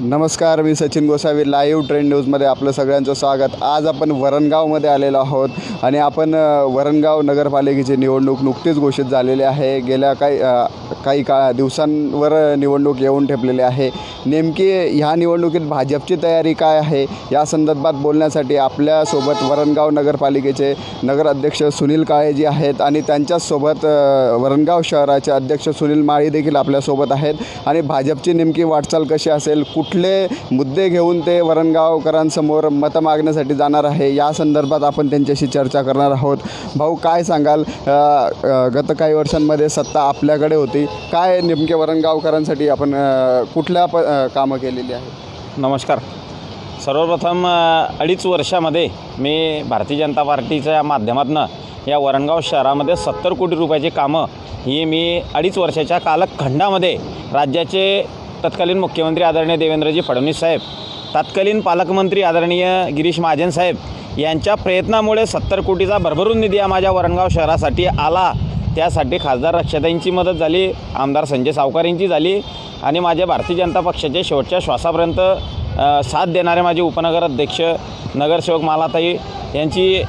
नमस्कार मी Sachin Gosavi live trend न्यूजमध्ये आपलं सगळ्यांचं स्वागत. आज आपण वरणगावमध्ये आलेलो आहोत आणि आपण वरणगाव नगरपालिकेची निवडणूक नुकतीच घोषित झालेली आहे. गेल्या काही काही काळा दिवसांवर निवडणूक येऊन ठेपलेली आहे. नेमकी ह्या निवडणुकीत भाजपची तयारी काय आहे? या संदर्भात बोलण्यासाठी आपल्यासोबत वरणगाव नगरपालिकेचे नगर अध्यक्ष सुनील काळेजी आहेत आणि त्यांच्याचसोबत वरणगाव शहराचे अध्यक्ष सुनील माळी देखील आपल्यासोबत आहेत. आणि भाजपची नेमकी वाटचाल कशी असेल? कुठले मुद्दे घेऊन ते वरणगावकरांसमोर मतं मागण्यासाठी जाणार आहे? या संदर्भात आपण त्यांच्याशी चर्चा करणार आहोत. भाऊ काय सांगाल? गत काही वर्षांमध्ये सत्ता आपल्याकडे होती. काय नेमके वरणगावकरांसाठी आपण कुठल्या प कामं केलेली आहेत? नमस्कार. सर्वप्रथम अडीच वर्षामध्ये मी भारतीय जनता पार्टीच्या माध्यमातून या वरणगाव शहरामध्ये सत्तर कोटी रुपयाची कामं ही मी अडीच वर्षाच्या कालखंडामध्ये राज्याचे तत्कालीन मुख्यमंत्री आदरणीय देवेंद्रजी फडणवीस साहेब तत्कालीन पालकमंत्री आदरणीय गिरीश महाजन साहेब यांच्या प्रयत्नामुळे सत्तर कोटीचा भरभरून निधी हा माझ्या वरणगाव शहरासाठी आला. त्यासाठी खासदार रक्षताईंची मदत झाली आमदार संजय सावकार यांची झाली आणि माझ्या भारतीय जनता पक्षाचे शेवटच्या श्वासापर्यंत साथ देणारे माझे उपनगर अध्यक्ष नगरसेवक मालाताई यांची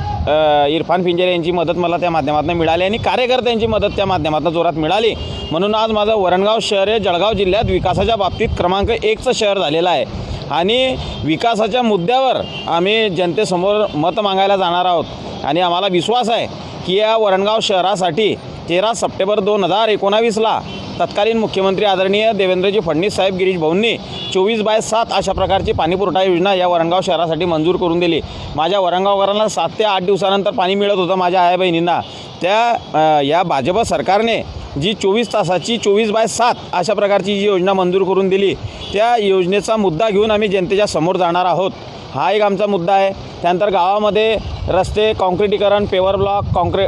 इरफान पिंजरे यांची मदत मला त्या माध्यमातून मिळाली आणि कार्यकर्त्यांची मदत त्या माध्यमातून जोरात मिळाली. म्हणून आज माझं वरणगाव शहर हे जळगाव जिल्ह्यात विकासाच्या बाबतीत क्रमांक एकचं शहर झालेलं आहे. आणि विकासाच्या मुद्द्यावर आम्ही जनतेसमोर मत मागायला जाणार आहोत. आणि आम्हाला विश्वास आहे की या वरणगाव शहरासाठी तेरा सप्टेंबर दोन हजार एकोणावीसला तत्कालीन मुख्यमंत्री आदरणीय देवेंद्रजी फडणवीस साहेब गिरीश भाऊंनी चोवीस बाय सात अशा प्रकारची पाणीपुरवठा योजना या वरणगाव शहरासाठी मंजूर करून दिली. माझ्या वरणगावकरांना सात ते आठ दिवसानंतर पाणी मिळत होतं माझ्या आया बहिणींना. त्या या भाजप सरकारने जी चोवीस तासाची चोवीस बाय सात अशा प्रकारची जी योजना मंजूर करून दिली त्या योजनेचा मुद्दा घेऊन आम्ही जनतेच्या समोर जाणार आहोत. हा एक आमचा मुद्दा आहे. त्यानंतर गावामध्ये रस्ते काँक्रिटीकरण पेवर ब्लॉक काँक्रे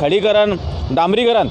खडीकरण डांबरीकरण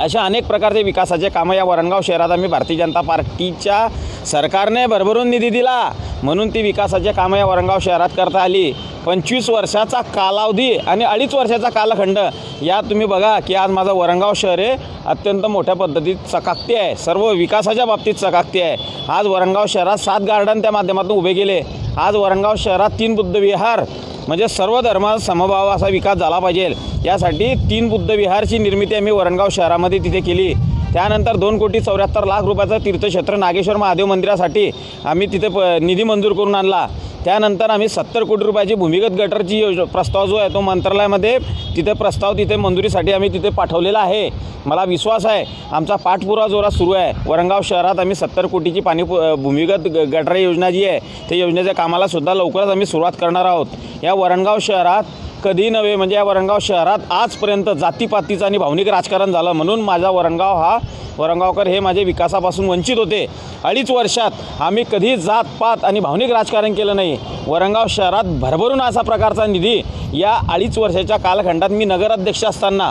अशा अनेक प्रकारचे विकासाचे कामं या वरणगाव शहरात आम्ही भारतीय जनता पार्टीच्या सरकारने भरभरून निधी दिला. म्हणून ती विकासाचे कामं या वरणगाव शहरात करता आली. पंचवीस वर्षाचा कालावधी आणि अडीच वर्षाचा कालखंड या तुम्ही बघा की आज माझं वरणगाव शहर हे अत्यंत मोठ्या पद्धतीत चकाकते आहे. सर्व विकासाच्या बाबतीत चकाकते आहे. आज वरणगाव शहरात सात गार्डन त्या माध्यमातून उभे केले. आज वरणगाव शहरात तीन बुद्धविहार म्हणजे सर्व धर्मात समभाव असा विकास झाला पाहिजे. यासाठी तीन बुद्ध विहारची निर्मिती आम्ही वरणगाव शहरामध्ये तिथे केली. त्यानंतर दोन कोटी चौऱ्याहत्तर लाख रुपयाचं तीर्थक्षेत्र नागेश्वर महादेव मंदिरासाठी आम्ही तिथे प निधी मंजूर करून आणला. त्यानंतर आम्ही सत्तर कोटी रुपयाची भूमिगत गटरची योज प्रस्ताव जो आहे तो मंत्रालयामध्ये तिथे प्रस्ताव तिथे मंजुरीसाठी आम्ही तिथे पाठवलेला आहे. मला विश्वास आहे आमचा पाठपुरावा जोरात सुरू आहे. वरणगाव शहरात आम्ही सत्तर कोटीची पाणी भूमिगत ग- योजना जी आहे त्या योजनेच्या कामाला सुद्धा लवकरच आम्ही सुरुवात करणार आहोत. या वरणगाव शहरात कधी नव्हे म्हणजे या वरणगाव शहरात आजपर्यंत जातीपातीचं आणि भावनिक राजकारण झालं म्हणून माझा वरणगाव हा वरणगावकर हे माझे विकासापासून वंचित होते. अडीच वर्षात आम्ही कधी जात पात आणि भावनिक राजकारण केलं नाही. वरणगाव शहरात भरभरून असा प्रकारचा निधी या अडीच वर्षाच्या कालखंडात मी नगराध्यक्ष असताना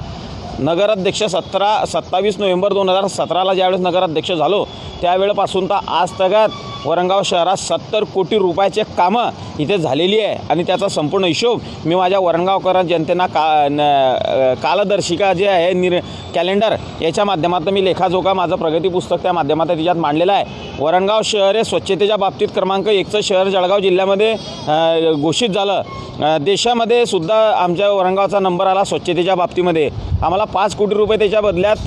नगराध्यक्ष सतरा सत्तावीस नोव्हेंबर दोन हजार सतराला ज्यावेळेस नगराध्यक्ष झालो त्यावेळेपासून तर आज तगात वरणगाव शहरात सत्तर कोटी रुपयाचे कामं इथे झालेली आहे. आणि त्याचा संपूर्ण हिशोब मी माझ्या वरणगावकर जनतेना का न कालदर्शिका जे आहे निर कॅलेंडर याच्या माध्यमातून मी लेखाजोखा माझं प्रगती पुस्तक त्या माध्यमातून तिच्यात मांडलेलं आहे. वरणगाव शहर हे स्वच्छतेच्या बाबतीत क्रमांक एकचं शहर जळगाव जिल्ह्यामध्ये घोषित झालं. देशामध्ये सुद्धा आमच्या वरणगावचा नंबर आला स्वच्छतेच्या बाबतीमध्ये. आम्हाला पाच कोटी रुपये त्याच्या बदल्यात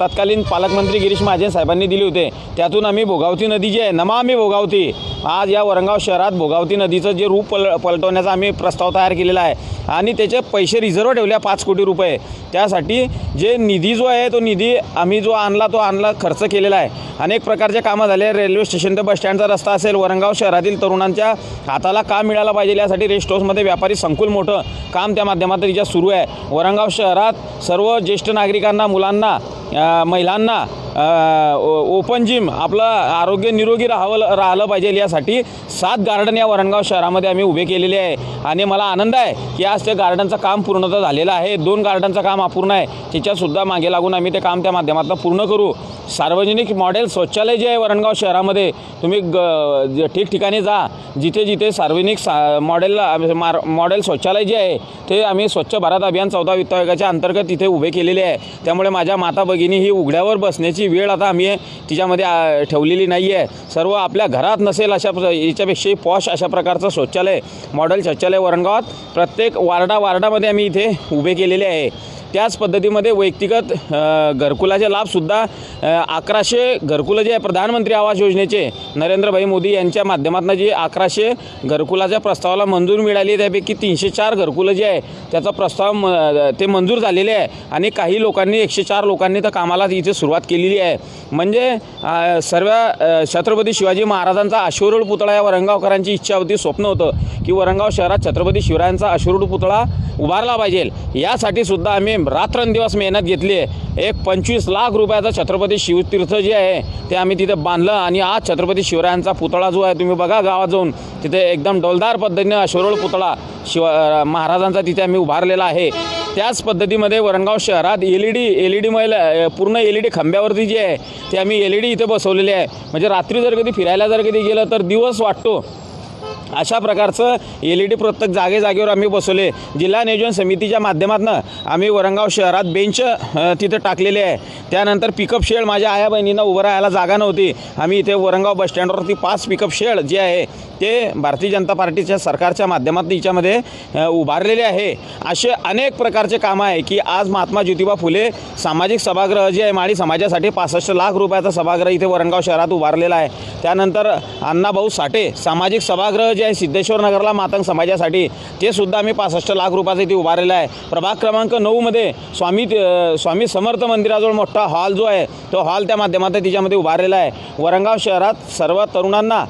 तत्कालीन पालकमंत्री गिरीश महाजन साहेबांनी दिले होते. त्यातून आम्ही भोगावती नदी जी आहे नमामी आम्ही भोगावती. आज या वरणगाव शहरात भोगावती नदीचं जे रूप पल पलटवण्याचा आम्ही प्रस्ताव तयार केलेला आहे आणि त्याचे पैसे रिझर्व ठेवले पाच कोटी रुपये. त्यासाठी जे निधी जो आहे तो निधी आम्ही जो आणला तो आणला खर्च केलेला आहे. अनेक प्रकारचे कामं झाले. रेल्वे स्टेशन ते बसस्टँडचा रस्ता असेल वरणगाव शहरातील तरुणांच्या हाताला काम मिळालं पाहिजे यासाठी रेस्ट हाऊसमध्ये व्यापारी संकुल मोठं काम त्या माध्यमातून तिच्या सुरू आहे. वरणगाव शहरात सर्व ज्येष्ठ नागरिकांना मुलांना महिलांना ओपन जिम आपलं आरोग्य निरोगी राहावं राहिलं पाहिजे यासाठी सात गार्डन या वरणगाव शहरामध्ये आम्ही उभे केलेले आहे. आणि मला आनंद आहे की आज त्या गार्डनचं काम पूर्णतः झालेलं आहे. दोन गार्डनचं काम अपूर्ण आहे. त्याच्यातसुद्धा मागे लागून आम्ही ते काम त्या माध्यमातून पूर्ण करू. सार्वजनिक मॉडेल शौचालय जे आहे वरणगाव शहरामध्ये तुम्ही ग ठिकठिकाणी जा. जिथे जिथे सार्वजनिक सा मॉडेल मार मॉडेल शौचालय जे आहे ते आम्ही स्वच्छ भारत अभियान चौदा वित्त आयोगाच्या अंतर्गत तिथे उभे केलेले आहे. त्यामुळे माझ्या माता भगिनी ही उघड्यावर बसण्याची करायची वेळ आता आम्ही तिच्यामध्ये ठेवलेली नाही आहे सर्व आपल्या घरात नसेल अशा याच्यापेक्षाही पॉश अशा प्रकारचं शौचालय मॉडेल शौचालय वरणगावात प्रत्येक वार्डा वार्डामध्ये आम्ही इथे उभे केलेले आहे. त्याच पद्धतीमध्ये वैयक्तिगत घरकुलाचे लाभसुद्धा अकराशे घरकुलं जे आहे प्रधानमंत्री आवास योजनेचे नरेंद्रभाई मोदी यांच्या माध्यमातून जे अकराशे घरकुलाच्या प्रस्तावाला मंजूर मिळाली त्यापैकी तीनशे चार घरकुलं जे आहे त्याचा प्रस्ताव म ते मंजूर झालेले आहे. आणि काही लोकांनी एकशे चार लोकांनी तर कामाला इथे सुरुवात केलेली आहे. म्हणजे सर्व छत्रपती शिवाजी महाराजांचा अश्वरूढ पुतळा या वरंगावकरांची इच्छा होती स्वप्न होतं की वरंगाव शहरात छत्रपती शिवरायांचा अश्वरूढ पुतळा उभारला पाहिजे. यासाठी सुद्धा आम्ही रात्रंदिवस मेहनत घेतली आहे. एक पंचवीस लाख रुपयाचं छत्रपती शिवतीर्थ जे आहे ते आम्ही तिथे बांधलं आणि आज छत्रपती शिवरायांचा पुतळा जो आहे तुम्ही बघा गावात जाऊन तिथे एकदम डौलदार पद्धतीने अश्वरोळ पुतळा शिव महाराजांचा तिथे आम्ही उभारलेला आहे. त्याच पद्धतीमध्ये वरणगाव शहरात L E D L E D महिला पूर्ण एल ई डी खांब्यावरती जे आहे ते आम्ही एल ई डी इथे बसवलेले आहे. म्हणजे रात्री जर कधी फिरायला जर कधी गेलं तर दिवस वाटतो. अशा प्रकारचं एल ई डी प्रत्येक जागे जागेवर आम्ही बसवले. जिल्हा नियोजन समितीच्या माध्यमातून आम्ही वरंगाव शहरात बेंच तिथं टाकलेले आहे. त्यानंतर पिकअप शेड माझ्या आया बहिणींना उभं राहायला जागा नव्हती. आम्ही इथे वरंगाव बस स्टँडवरती पाच पिकअप शेड जे आहे ते भारतीय जनता पार्टीच्या सरकारच्या माध्यमातून याच्यामध्ये उभारलेले आहे. असे अनेक प्रकारचे कामं आहे की आज महात्मा ज्योतिबा फुले सामाजिक सभागृह जे आहे माळी समाजासाठी पासष्ट लाख रुपयाचा सभागृह इथे वरणगाव शहरात उभारलेला आहे. त्यानंतर अण्णाभाऊ साठे सामाजिक सभागृह जे आहे. सिद्धेश्वर नगरला मातंग समाजासाठी. ते सुद्धा आम्ही पासष्ट लाख रुपयाचं इथे उभारलेलं आहे. प्रभाग क्रमांक नऊमध्ये स्वामी स्वामी समर्थ मंदिराजवळ मोठा हॉल जो आहे तो हॉल त्या माध्यमातून तिच्यामध्ये उभारलेला आहे. वरंगाव शहरात सर्व तरुणांना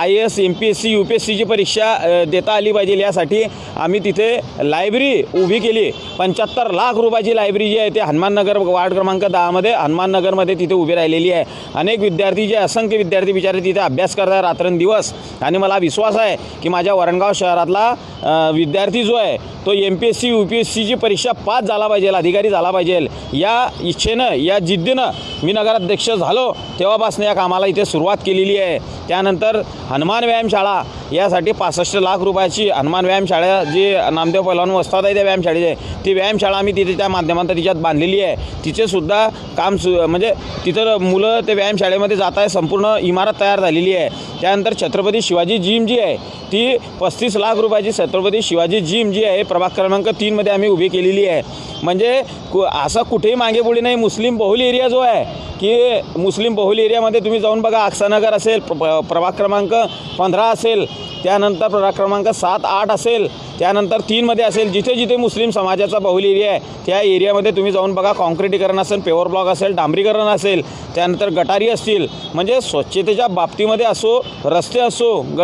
I S M P S C U P S सीची परीक्षा देता आली पाहिजे यासाठी आम्ही तिथे लायब्ररी उभी केली. पंच्याहत्तर लाख रुपयाची लायब्ररी जी आहे ते हनुमाननगर वार्ड क्रमांक दहामध्ये हनुमाननगरमध्ये तिथे उभी राहिलेली आहे. अनेक विद्यार्थी जे असंख्य विद्यार्थी बिचारे तिथे अभ्यास करतात रात्रंदिवस. आणि मला विश्वास आहे की माझ्या वरणगाव शहरातला विद्यार्थी जो आहे तो M P S C U P S सीची परीक्षा पास झाला पाहिजे अधिकारी झाला पाहिजे. या इच्छेनं या जिद्दीनं मी नगराध्यक्ष झालो तेव्हापासून या कामाला इथे सुरुवात केलेली आहे. त्यानंतर हनुमान व्यायामशाळा यासाठी पासष्ट लाख रुपयाची हनुमान व्यायामशाळा जी नामदेव पैलवान वस्तात आहे त्या व्यायामशाळेचे ती व्यायामशाळा आम्ही तिथे त्या माध्यमात तिच्यात बांधलेली आहे. तिचेसुद्धा काम सु म्हणजे तिथं मुलं ते व्यायामशाळेमध्ये जात आहे संपूर्ण इमारत तयार झालेली आहे. त्यानंतर छत्रपती शिवाजी जिम जी आहे ती पस्तीस लाख रुपयाची छत्रपती शिवाजी जिम जी आहे प्रभाग क्रमांक तीनमध्ये आम्ही उभी केलेली आहे. म्हणजे कु असं कुठेही मागे पुढे नाही मुस्लिम बहुल एरिया जो आहे की मुस्लिम बहुल एरियामध्ये तुम्ही जाऊन बघा अक्सानगर असेल प्र प- प्रभाग क्रमांक पंधरा असेल त्यानंतर प्रभाग क्रमांक सात आठ असेल. त्यानंतर तीनमध्ये असेल. जिथे जिथे मुस्लिम समाजाचा बहुल एरिया आहे त्या एरियामध्ये तुम्ही जाऊन बघा. कॉन्क्रिटीकरण असेल पेवर ब्लॉक असेल डांबरीकरण असेल त्यानंतर गटारी असतील. म्हणजे स्वच्छतेच्या बाबतीमध्ये असो रस्ते असो ग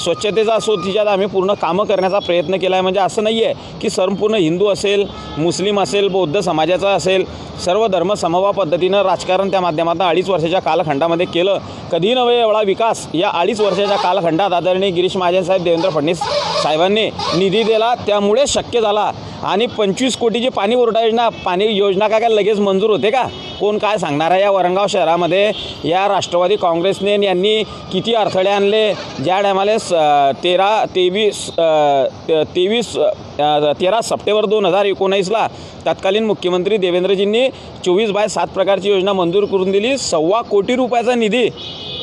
स्वच्छतेचा असो तिच्यात आम्ही पूर्ण कामं करण्याचा प्रयत्न केला आहे म्हणजे असं नाही आहे की संपूर्ण हिंदू असेल मुस्लिम असेल बौद्ध समाजाचा असेल सर्व धर्म समभाव पद्धतीनं राजकारण त्या माध्यमातून अडीच वर्षाच्या कालखंडामध्ये केलं. कधी नव्हे एवढा विकास. या अडीच वर्षाच्या कालखंडात आदरणीय गिरीश महाजन साहेब देवेंद्र फडणवीस साहेबांनी निधी दिला त्यामुळे शक्य झाला. आणि पंचवीस कोटीची पाणी पुरवठा योजना पाणी योजना काय काय लगेच मंजूर होते का? कोण काय सांगणार आहे या वरंगाव शहरामध्ये? या राष्ट्रवादी काँग्रेसने यांनी किती अडथळे आणले? ज्या टायमाला स तेरा तेवीस ते- तेवीस तेरा सप्टेंबर दोन हजार एकोणीसला तत्कालीन मुख्यमंत्री देवेंद्रजींनी चोवीस बाय सात प्रकारची योजना मंजूर करून दिली. सव्वा कोटी रुपयाचा निधी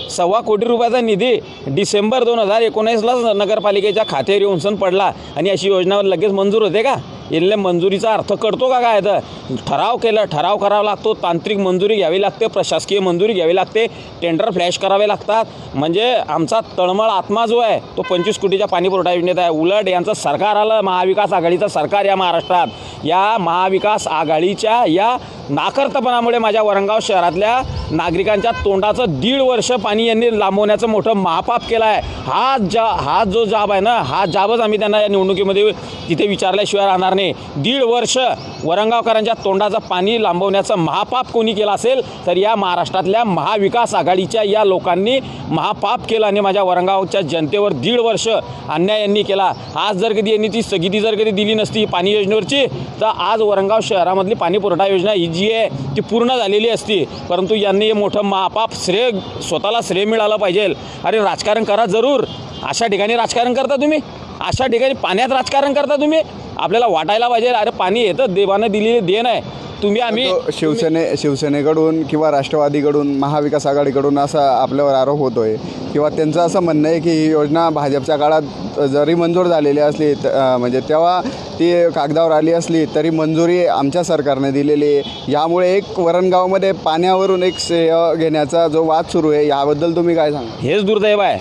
सव्वा कोटी रुपयाचा निधी डिसेंबर दोन हजार एकोणीसलाच नगरपालिकेच्या खात्यावर येऊन सण पडला. आणि अशी योजना लगेच मंजूर होते का? याला मंजुरीचा अर्थ कळतो का काय तर? ठराव केला ठराव करावा लागतो. तांत्रिक मंजुरी घ्यावी लागते प्रशासकीय मंजुरी घ्यावी लागते टेंडर फ्लॅश करावे लागतात. म्हणजे आमचा तळमळ आत्मा जो आहे तो पंचवीस कोटीच्या पाणी पुरवठा योजनेत आहे. उलट यांचं सरकार आलं महाविकास आघाडीचं सरकार या महाराष्ट्रात. या महाविकास आघाडीच्या या नाकर्तपणामुळे माझ्या वरंगाव शहरातल्या नागरिकांच्या तोंडाचं दीड वर्ष पाणी यांनी लांबवण्याचं मोठं महापाप केलं आहे हा जा हा जो जाब आहे ना हा जाबच आम्ही त्यांना या निवडणुकीमध्ये तिथे विचारल्याशिवाय राहणार नाही दीड वर्ष वरंगावकरांच्या तोंडाचं पाणी लांबवण्याचं महापाप कोणी केलं असेल तर या महाराष्ट्रातल्या महाविकास आघाडीच्या या लोकांनी महापाप केला आणि माझ्या वरंगावच्या जनतेवर दीड वर्ष अन्याय यांनी केला. आज जर कधी यांनी ती स्थगिती जर कधी दिली नसती पाणी योजनेवरची तर आज वरंगाव शहरामधली पाणी पुरवठा योजना ही जी आहे ती पूर्ण झालेली असती. परंतु यांनी हे मोठं महापाप श्रेय स्वतःला श्रेय मिळालं पाहिजे. अरे राजकारण करा जरूर. अशा ठिकाणी राजकारण करता तुम्ही? अशा ठिकाणी पाण्यात राजकारण करता तुम्ही? आपल्याला वाटायला पाहिजे अरे पाणी येतं देवानं दिलेली देण आहे. तुम्ही आम्ही शिवसेने शिवसेनेकडून किंवा राष्ट्रवादीकडून महाविकास आघाडीकडून असा आपल्यावर आरोप होतोय. किंवा त्यांचं असं म्हणणं आहे की ही योजना भाजपच्या काळात जरी मंजूर झालेली असली म्हणजे तेव्हा ती कागदावर आली असली तरी मंजुरी आमच्या सरकारने दिलेली आहे. यामुळे एक वरणगावमध्ये पाण्यावरून एक श्रेय घेण्याचा जो वाद सुरू आहे याबद्दल तुम्ही काय सांगा? हेच दुर्दैव आहे.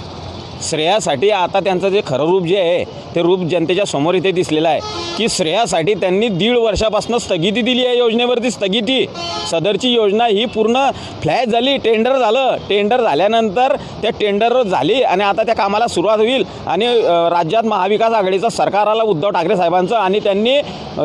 श्रेयासाठी आता त्यांचं जे खरं रूप जे आहे ते रूप जनतेच्या समोर इथे दिसलेलं आहे. की श्रेयासाठी त्यांनी दीड वर्षापासून स्थगिती दिली आहे योजनेवरती स्थगिती. सदरची योजना ही पूर्ण फ्लॅश झाली टेंडर झालं. टेंडर झाल्यानंतर त्या टेंडर झाली आणि आता त्या कामाला सुरुवात होईल. आणि राज्यात महाविकास आघाडीचं सरकार आलं उद्धव ठाकरे साहेबांचं आणि त्यांनी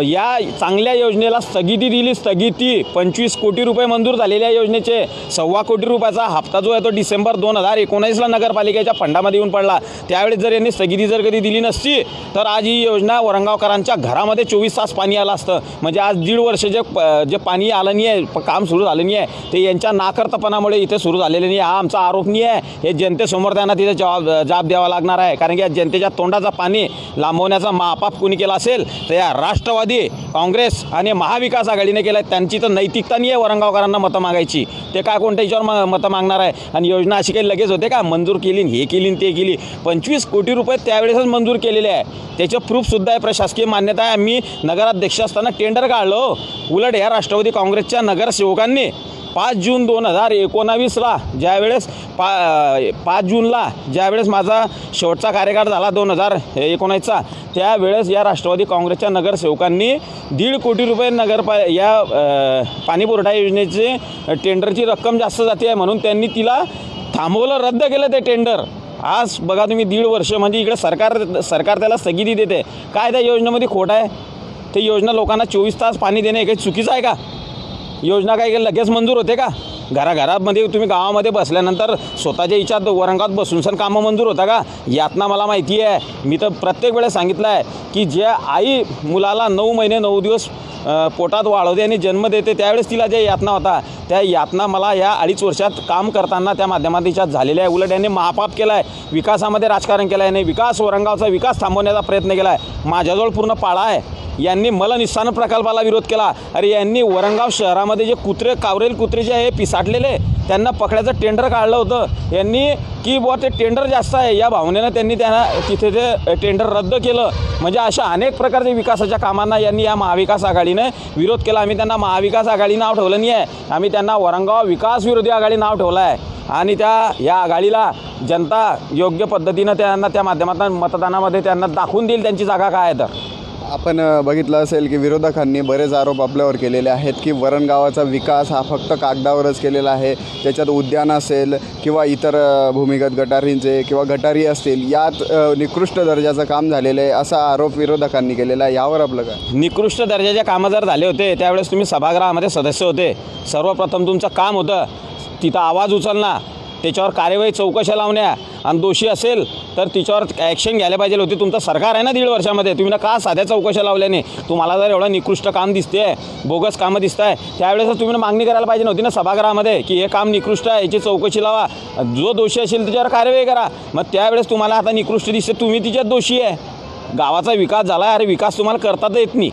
या चांगल्या योजनेला स्थगिती दिली. स्थगिती पंचवीस कोटी रुपये मंजूर झालेल्या योजनेचे. सव्वा कोटी रुपयाचा हप्ता जो आहे तो डिसेंबर दोन हजार एकोणीसला नगरपालिकेच्या फंडामध्ये येऊन पडला. त्यावेळेस जर यांनी स्थगिती जर कधी दिली नसती तर आज ही योजना वरंगावकरांच्या घरामध्ये चोवीस तास पाणी आलं असतं. म्हणजे आज दीड वर्ष जे जे पाणी आलं नाही आहे काम सुरू झालं नाही आहे ते यांच्या नाकर्तपणामुळे इथे सुरू झालेलं नाही हा आमचा आरोप नाही आहे हे जनतेसमोर त्यांना तिथे जबाब जाब द्यावा लागणार आहे. कारण की या जनतेच्या तोंडाचा पाणी लांबवण्याचा मापाप कोणी केला असेल तर या राष्ट्रवादी काँग्रेस आणि महाविकास आघाडीने केलं त्यांची तर नैतिकता नाही आहे वरंगावकरांना मतं मागायची. ते काय कोणत्या याच्यावर मतं मागणार आहे? आणि योजना अशी काही लगेच होते का? मंजूर केली हे केली ते ते केली. पंचवीस कोटी रुपये त्यावेळेसच मंजूर केलेले आहे. त्याचं प्रूफसुद्धा आहे प्रशासकीय मान्यता आहे. आम्ही नगराध्यक्ष असताना टेंडर काढलो. उलट या राष्ट्रवादी काँग्रेसच्या नगरसेवकांनी पाच जून दोन हजार एकोणावीसला ज्यावेळेस पा पाच जूनला ज्यावेळेस माझा शेवटचा कार्यकाळ झाला दोन हजार एकोणावीसचा त्यावेळेस या राष्ट्रवादी काँग्रेसच्या नगरसेवकांनी दीड कोटी रुपये नगरपा या पाणीपुरवठा योजनेचे टेंडरची रक्कम जास्त जाते आहे म्हणून त्यांनी तिला थांबवलं रद्द केलं ते टेंडर आज बघा तुम्ही दीड वर्ष म्हणजे इकडे सरकार सरकार त्याला स्थगिती देते. काय त्या योजनेमध्ये खोट आहे? ते योजना लोकांना चोवीस तास पाणी देणे काही चुकीचं आहे का? योजना काय लगेच मंजूर होते का? घराघरामध्ये तुम्ही गावामध्ये बसल्यानंतर स्वतःच्या इच्छात वरंगात बसून सण कामं मंजूर होता का? यातना मला माहिती आहे. मी तर प्रत्येक वेळेस सांगितलं आहे की ज्या आई मुलाला नऊ महिने नऊ दिवस पोटात वाढवते आणि जन्म देते. त्यावेळेस तिला ज्या यातना होता त्या यातना मला या अडीच वर्षात काम करताना त्या माध्यमात झालेल्या आहे. उलट यांनी महापाप केला आहे विकासामध्ये राजकारण केलं आहे नाही विकास वरंगावचा विकास थांबवण्याचा प्रयत्न केला आहे माझ्याजवळ पूर्ण पाळा आहे. यांनी मलनिस्सारण प्रकल्पाला विरोध केला. अरे यांनी वरंगाव शहरामध्ये जे कुत्रे कावरेल कुत्रे जे आहे पिसाटलेले त्यांना पकडायचं टेंडर काढलं होतं. यांनी की बुवा ते टेंडर जास्त आहे. या भावनेनं त्यांनी त्यांना तिथे ते टेंडर रद्द केलं. म्हणजे अशा अनेक प्रकारच्या विकासाच्या कामांना यांनी या महाविकास आघाडी आघाडीनं विरोध केला. आम्ही त्यांना महाविकास आघाडी नाव ठेवलं नाही आहे आम्ही त्यांना वरंगाव विकास विरोधी आघाडी नाव ठेवलं आहे. आणि त्या या आघाडीला जनता योग्य पद्धतीनं त्यांना त्या माध्यमातून मतदानामध्ये त्यांना दाखवून देईल त्यांची जागा काय आहे तर. आपण बघितलं असेल की विरोधकांनी बरेच आरोप आपल्यावर केलेले आहेत की वरण गावाचा विकास हा फक्त कागदावरच केलेला आहे. त्याच्यात उद्यान असेल किंवा इतर भूमिगत गटारींचे किंवा गटारी असतील यात निकृष्ट दर्जाचं काम झालेलं आहे असा आरोप विरोधकांनी केलेला आहे. यावर आपलं काय? निकृष्ट दर्जाचे कामं जर झाले होते त्यावेळेस तुम्ही सभागृहामध्ये सदस्य होते. सर्वप्रथम तुमचं काम होतं. तिथं आवाज उचलणं त्याच्यावर कार्यवाही चौकशा लावण्या आणि दोषी असेल तर तिच्यावर ॲक्शन घ्यायला पाहिजे होती. तुमचं सरकार आहे ना दीड वर्षामध्ये. तुम्ही ना का साध्या चौकशा लावल्याने तुम्हाला जर एवढं निकृष्ट काम दिसते आहे बोगस कामं दिसत आहे त्यावेळेस तुम्ही मागणी करायला पाहिजे नव्हती ना सभागृहामध्ये की हे काम निकृष्ट आहे याची चौकशी लावा. जो दोषी असेल त्याच्यावर कार्यवाही करा. मग त्यावेळेस तुम्हाला आता निकृष्ट दिसते तुम्ही तिच्यात दोषी आहे. गावाचा विकास झाला आहे अरे विकास तुम्हाला करता तर येत नाही.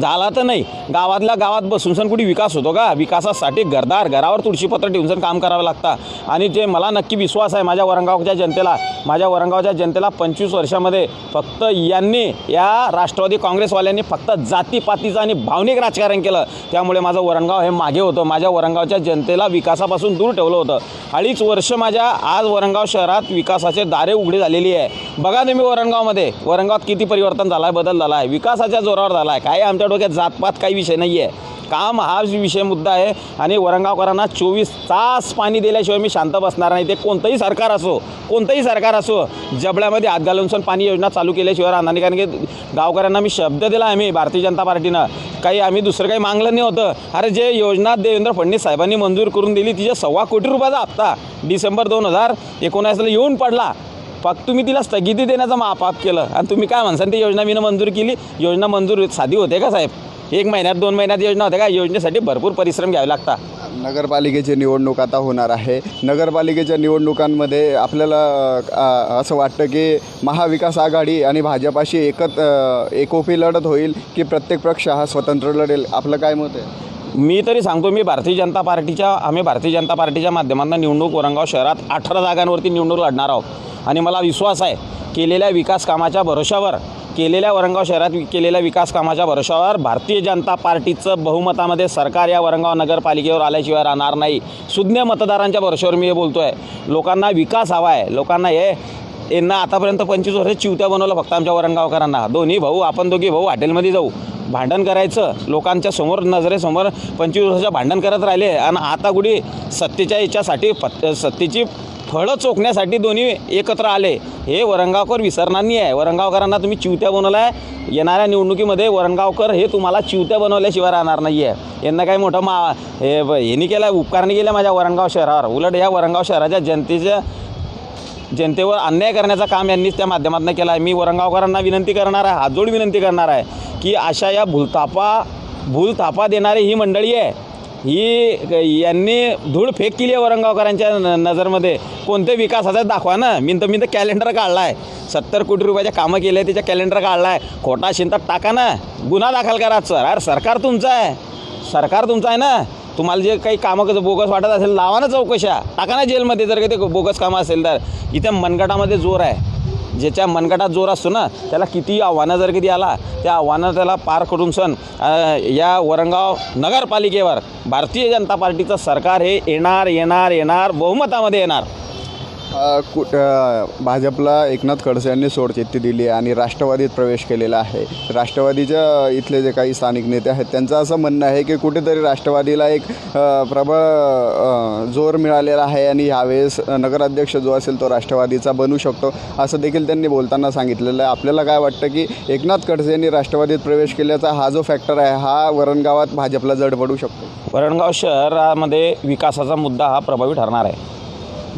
झाला तर नाही. गावातल्या गावात बसून सण कुठे विकास होतो का? विकासासाठी घरदार घरावर तुळशीपत्र ठेवून सण काम करावं लागतं आणि जे मला नक्की विश्वास आहे माझ्या वरंगावच्या जनतेला माझ्या वरंगावच्या जनतेला पंचवीस वर्षामध्ये फक्त यांनी या राष्ट्रवादी काँग्रेसवाल्यांनी फक्त जातीपातीचं आणि भावनिक राजकारण केलं. त्यामुळे माझं वरणगाव हे मागे होतं. माझ्या वरंगावच्या जनतेला विकासापासून दूर ठेवलं होतं. अडीच वर्ष माझ्या आज वरंगाव शहरात विकासाचे दारे उघडे झालेली आहे. बघा तुम्ही वरणगावमध्ये वरंगावात किती परिवर्तन झालं आहे बदल झाला आहे विकासाच्या जोरावर झाला आहे काय आमच्या डोक्यात जातपात काही विषय नाही आहे. काम हा विषय मुद्दा आहे आणि वरंगावकरांना चोवीस तास पाणी दिल्याशिवाय मी शांत बसणार नाही. ते कोणतंही सरकार असो कोणतंही सरकार असो जबड्यामध्ये हात घालून सण पाणी योजना चालू केल्याशिवाय राहणार नाही. कारण की गावकऱ्यांना मी शब्द दिला आम्ही भारतीय जनता पार्टीनं. काही आम्ही दुसरं काही मागलं नाही होतं. अरे जे योजना देवेंद्र फडणवीस साहेबांनी मंजूर करून दिली तिच्या सव्वा कोटी रुपयाचा हप्ता डिसेंबर दोन हजार एकोणासला येऊन पडला. फक्त तुम्ही तिला स्थगिती देण्याचं मापाप केलं? आणि तुम्ही काय म्हणसान ती योजना मीनं मंजूर केली? योजना मंजूर साधी होते का साहेब? एक महिन्यात दोन महिन्यात योजना होते का? योजनेसाठी भरपूर परिश्रम घ्यावे लागतात. नगरपालिकेची निवडणूक आता होणार आहे. नगरपालिकेच्या निवडणुकांमध्ये आपल्याला असं वाटतं की महाविकास आघाडी आणि भाजपाशी एकत एकोपी लढत होईल की प्रत्येक पक्ष हा स्वतंत्र लढेल. आपलं काय मत आहे? मी तरी सांगतो मी भारतीय जनता पार्टीच्या आम्ही भारतीय जनता पार्टीच्या माध्यमातून निवडणूक औरंगाबाद शहरात अठरा जागांवरती निवडणूक लढणार आहोत. आणि मला विश्वास आहे केलेल्या विकास कामाच्या भरोशावर केलेल्या औरंगाबाद शहरात केलेल्या विकास कामाच्या भरोशावर भारतीय जनता पार्टीचं बहुमतामध्ये सरकार या औरंगाबाद नगरपालिकेवर आल्याशिवाय राहणार नाही. सुज्ञ मतदारांच्या भरोशावर मी हे बोलतो आहे लोकांना विकास हवा आहे. लोकांना हे यांना आतापर्यंत पंचवीस वर्ष चिवत्या बनवलं फक्त आमच्या औरंगावकरांना दोन्ही भाऊ आपण दोघी भाऊ हॉटेलमध्ये जाऊ. भांडण करायचं लोकांच्या समोर नजरेसमोर पंचवीस वर्ष भांडण करत राहिले आणि आता कुठे सत्तेच्या याच्यासाठी फत सत्तेची फळं चोखण्यासाठी दोन्ही एकत्र आले. हे वरणगावकर विसरणार नाही आहे. वरणगावकरांना तुम्ही चिवत्या बनवला आहे येणाऱ्या निवडणुकीमध्ये वरणगावकर हे तुम्हाला चिवत्या बनवल्याशिवाय राहणार नाही आहे यांना काही मोठं मा हे यांनी ह्यांनी केलं उपकारणी केलं माझ्या वरणगाव शहरावर. उलट या वरणगाव शहराच्या जनतेच्या जनतेवर अन्याय करण्याचं काम यांनीच त्या माध्यमातून केलं आहे. मी वरंगावकरांना विनंती करणार आहे हातजोड विनंती करणार आहे की अशा या भूलतापा भूलतापा देणारी ही मंडळी आहे ही यांनी धूळ फेक केली आहे वरंगावकरांच्या न नजरमध्ये. कोणते विकासाचं दाखवा ना. मी तर मी तर कॅलेंडर काढला आहे सत्तर कोटी रुपयाचे कामं केले आहे त्याच्या कॅलेंडर काढला आहे खोटा शिंतात टाका ना. गुन्हा दाखल करा सर. अरे सरकार तुमचं आहे. सरकार तुमचं आहे ना. तुम्हाला जे काही कामं कसं बोगस वाटत असेल लावा ना चौकशा. टाका ना जेलमध्ये जर काही ते बोगस कामं असेल तर. इथे मनगटामध्ये जोर आहे. ज्याच्या मनगटात जोर असतो ना त्याला किती आव्हानं जर कधी आला त्या आव्हानं त्याला पार करून सण या वरंगाव नगरपालिकेवर भारतीय जनता पार्टीचं सरकार हे येणार येणार येणार बहुमतामध्ये येणार. कुठ भाजपला एकनाथ खडसे यांनी सोडचिठ्ठी दिली आहे आणि राष्ट्रवादीत प्रवेश केलेला आहे. राष्ट्रवादीच्या इथले जे काही स्थानिक नेते आहेत त्यांचं असं म्हणणं आहे की कुठेतरी राष्ट्रवादीला एक प्रबळ जोर मिळालेला आहे आणि ह्यावेळेस नगराध्यक्ष जो असेल तो राष्ट्रवादीचा बनू शकतो असं देखील त्यांनी बोलताना सांगितलेलं आहे. आपल्याला काय वाटतं की एकनाथ खडसे यांनी राष्ट्रवादीत प्रवेश केल्याचा हा जो फॅक्टर आहे हा वरणगावात भाजपला जड पडू शकतो? वरणगाव शहरामध्ये विकासाचा मुद्दा हा प्रभावी ठरणार आहे.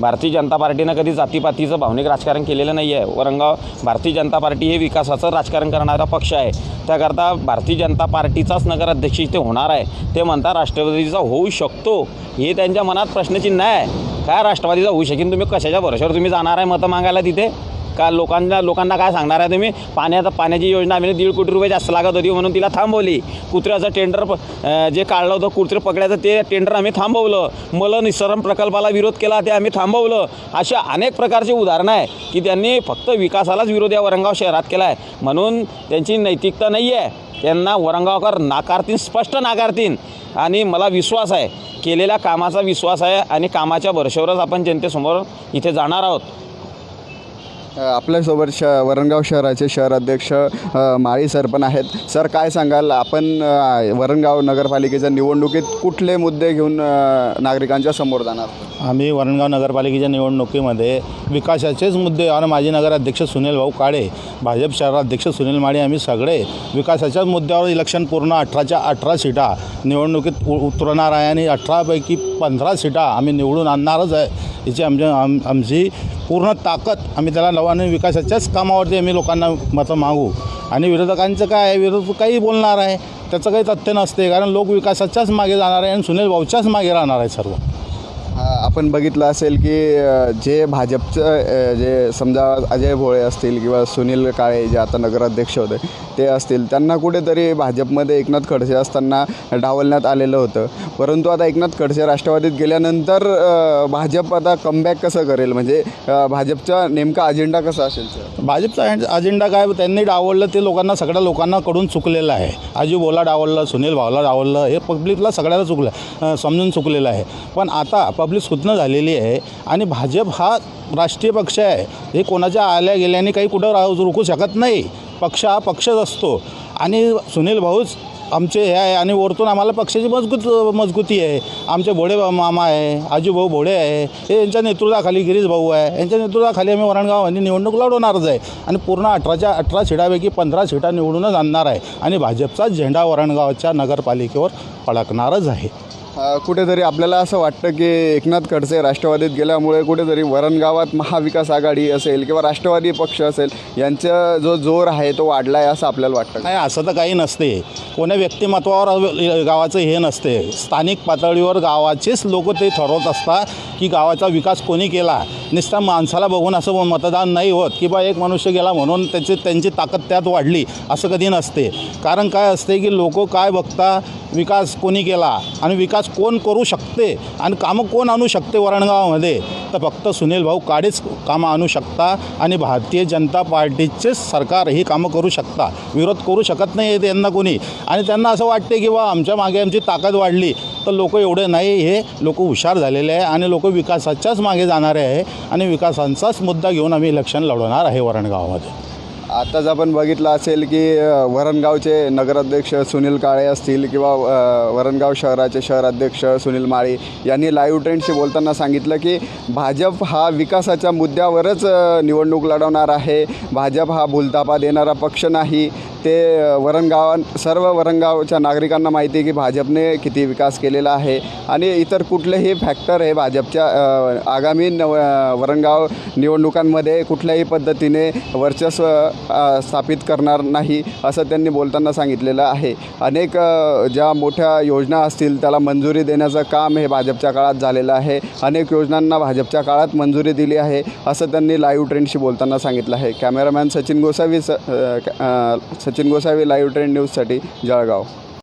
भारतीय जनता पार्टीनं कधी जातीपातीचं भावनिक राजकारण केलेलं नाही आहे वरंगाव भारतीय जनता पार्टी हे विकासाचं राजकारण करणारा पक्ष आहे. त्याकरता भारतीय जनता पार्टीचाच नगराध्यक्ष इथे होणार आहे. ते म्हणता राष्ट्रवादीचा होऊ शकतो. हे त्यांच्या मनात प्रश्नचिन्ह आहे. काय राष्ट्रवादीचा होऊ शकेन? तुम्ही कशाच्या भरोशावर तुम्ही जाणार आहे? मतं मागायला तिथे? का लोकांना लोकांना काय सांगणार आहे तुम्ही? पाण्याचा पाण्याची योजना आम्ही दीड कोटी रुपये जास्त लागत होती म्हणून तिला थांबवली. कुत्र्याचं टेंडर जे काढलं होतं कुत्रे पकडायचं ते टेंडर आम्ही थांबवलं. मल निःसरण प्रकल्पाला विरोध केला ते आम्ही थांबवलं. अशा अनेक प्रकारची उदाहरणं आहे की त्यांनी फक्त विकासालाच विरोध या वरंगाव शहरात केला आहे. म्हणून त्यांची नैतिकता नाही आहे. त्यांना वरंगावकर नाकारतील स्पष्ट नाकारतील. आणि मला विश्वास आहे केलेल्या कामाचा विश्वास आहे आणि कामाच्या भरशेवरच आपण जनतेसमोर इथे जाणार आहोत. आपल्यासोबत श वरणगाव शहराचे शहराध्यक्ष माळी सर पण आहेत. सर काय सांगाल? आपण वरणगाव नगरपालिकेच्या निवडणुकीत कुठले मुद्दे घेऊन नागरिकांच्या समोर जाणार? आम्ही वरणगाव नगरपालिकेच्या निवडणुकीमध्ये विकासाचेच मुद्दे आणि माजी नगराध्यक्ष सुनील भाऊ काळे भाजप शहराध्यक्ष सुनील माळे आम्ही सगळे विकासाच्याच मुद्द्यावर इलेक्शन पूर्ण अठराच्या अठरा सीटा निवडणुकीत उतरणार आहे आणि अठरापैकी पंधरा सीटा आम्ही निवडून आणणारच आहे. याची आमच्या आम आमची पूर्ण ताकद आम्ही त्याला नवाने विकासाच्याच कामावरती आम्ही लोकांना मतं मागू. आणि विरोधकांचं काय आहे? विरोध काही बोलणार आहे. त्याचं काही तथ्य नसते. कारण लोक विकासाच्याच मागे जाणार आहे आणि सुनील भाऊच्याच मागे राहणार आहे सर्व. आपण बघितलं असेल की जे भाजपचं जे समजा अजय भोळे असतील किंवा सुनील काळे जे आता नगराध्यक्ष होते ते असतील त्यांना कुठेतरी भाजपमध्ये एकनाथ खडसे असताना डावलण्यात आलेलं होतं. परंतु आता एकनाथ खडसे राष्ट्रवादीत गेल्यानंतर भाजप आता कमबॅक कसं करेल? म्हणजे भाजपचा नेमका अजेंडा कसा असेल सर भाजपचा अजेंडा काय? त्यांनी डावललं ते लोकांना सगळ्या लोकांना कडून चुकलेलं आहे. आजू बोला डावललं सुनील भावला डावललं हे पब्लिकला सगळ्याला चुकलं समजून चुकलेलं आहे. पण आता पब्लिक सुज्ञ झालेली आहे आणि भाजप हा राष्ट्रीय पक्ष आहे. हे कोणाच्या आल्या गेल्याने काही कुठं राहू रोखू शकत नाही. पक्ष हा पक्षच असतो. आणि सुनील भाऊच आमचे हे आहे आणि वरतून आम्हाला पक्षाची मजबूत मजबूती आहे. आमचे भोडे मामा आहे आजूभाऊ भोडे आहे. हे यांच्या नेतृत्वाखाली गिरीश भाऊ आहे. यांच्या नेतृत्वाखाली आम्ही वरणगावांनी निवडणूक लढवणारच आहे. आणि पूर्ण अठराच्या अठरा सीटापैकी पंधरा सीटा निवडूनच आणणार आहे. आणि भाजपचा झेंडा वरणगावच्या नगरपालिकेवर फडकणारच आहे. कुठेतरी आपल्याला असं वाटतं की एकनाथ खडसे राष्ट्रवादीत गेल्यामुळे कुठेतरी वरणगावात महाविकास आघाडी असेल किंवा राष्ट्रवादी पक्ष असेल यांचा जो जोर आहे तो वाढला आहे असं आपल्याला वाटतं. नाही असं तर काही नसते. कोण्या व्यक्तिमत्वावर गावाचं हे नसते. स्थानिक पातळीवर गावाचेच लोक ते ठरवत असतात की गावाचा विकास कोणी केला. नुसता माणसाला बघून असं मतदान नाही होत की बा एक मनुष्य गेला म्हणून त्याची त्यांची ताकद त्यात वाढली असं कधी नसते. कारण काय असते की लोक काय बघता विकास कोणी केला आणि विकास कोण करू शकते आणि कामं कोण आणू शकते वरणगावामध्ये? तर फक्त सुनील भाऊ काडेच कामं आणू शकता आणि भारतीय जनता पार्टीचेच सरकार ही कामं करू शकता. विरोध करू शकत नाही त्यांना कोणी. आणि त्यांना असं वाटते की बा आमच्या मागे आमची ताकद वाढली तर लोक एवढे नाही हे लोक हुशार झालेले आहे आणि लोक विकासाच्याच मागे जाणारे आहे आणि विकासांचाच मुद्दा घेऊन आम्ही इलेक्शन लढवणार आहे वरणगावामध्ये. आताच आपण बघितलं असेल की वरणगावचे नगराध्यक्ष सुनील काळे असतील किंवा वरणगाव शहराचे शहराध्यक्ष सुनील माळी यांनी लाईव्ह ट्रेंडशी बोलताना सांगितलं की भाजप हा विकासाच्या मुद्द्यावरच निवडणूक लढवणार आहे. भाजप हा भूलतापा देणारा पक्ष नाही. ते वरणगाव सर्व वरणगावच्या नागरिकांना माहिती आहे की भाजपने किती विकास केलेला आहे. आणि इतर कुठलेही फॅक्टर हे भाजपच्या आगामी नव वरणगाव निवडणुकांमध्ये कुठल्याही पद्धतीने वर्चस्व स्थापित करणार नाही असं त्यांनी बोलताना सांगितलेलं आहे. अनेक ज्या मोठ्या योजना असतील त्याला मंजुरी देण्याचं काम हे भाजपच्या काळात झालेलं आहे. अनेक योजनांना भाजपच्या काळात मंजुरी दिली आहे असं त्यांनी लाईव्ह ट्रेंडशी बोलताना सांगितलं आहे. कॅमेरामॅन सचिन गोसावी स अ, क- सचिन गोसावी लाईव्ह ट्रेंड न्यूजसाठी जळगाव.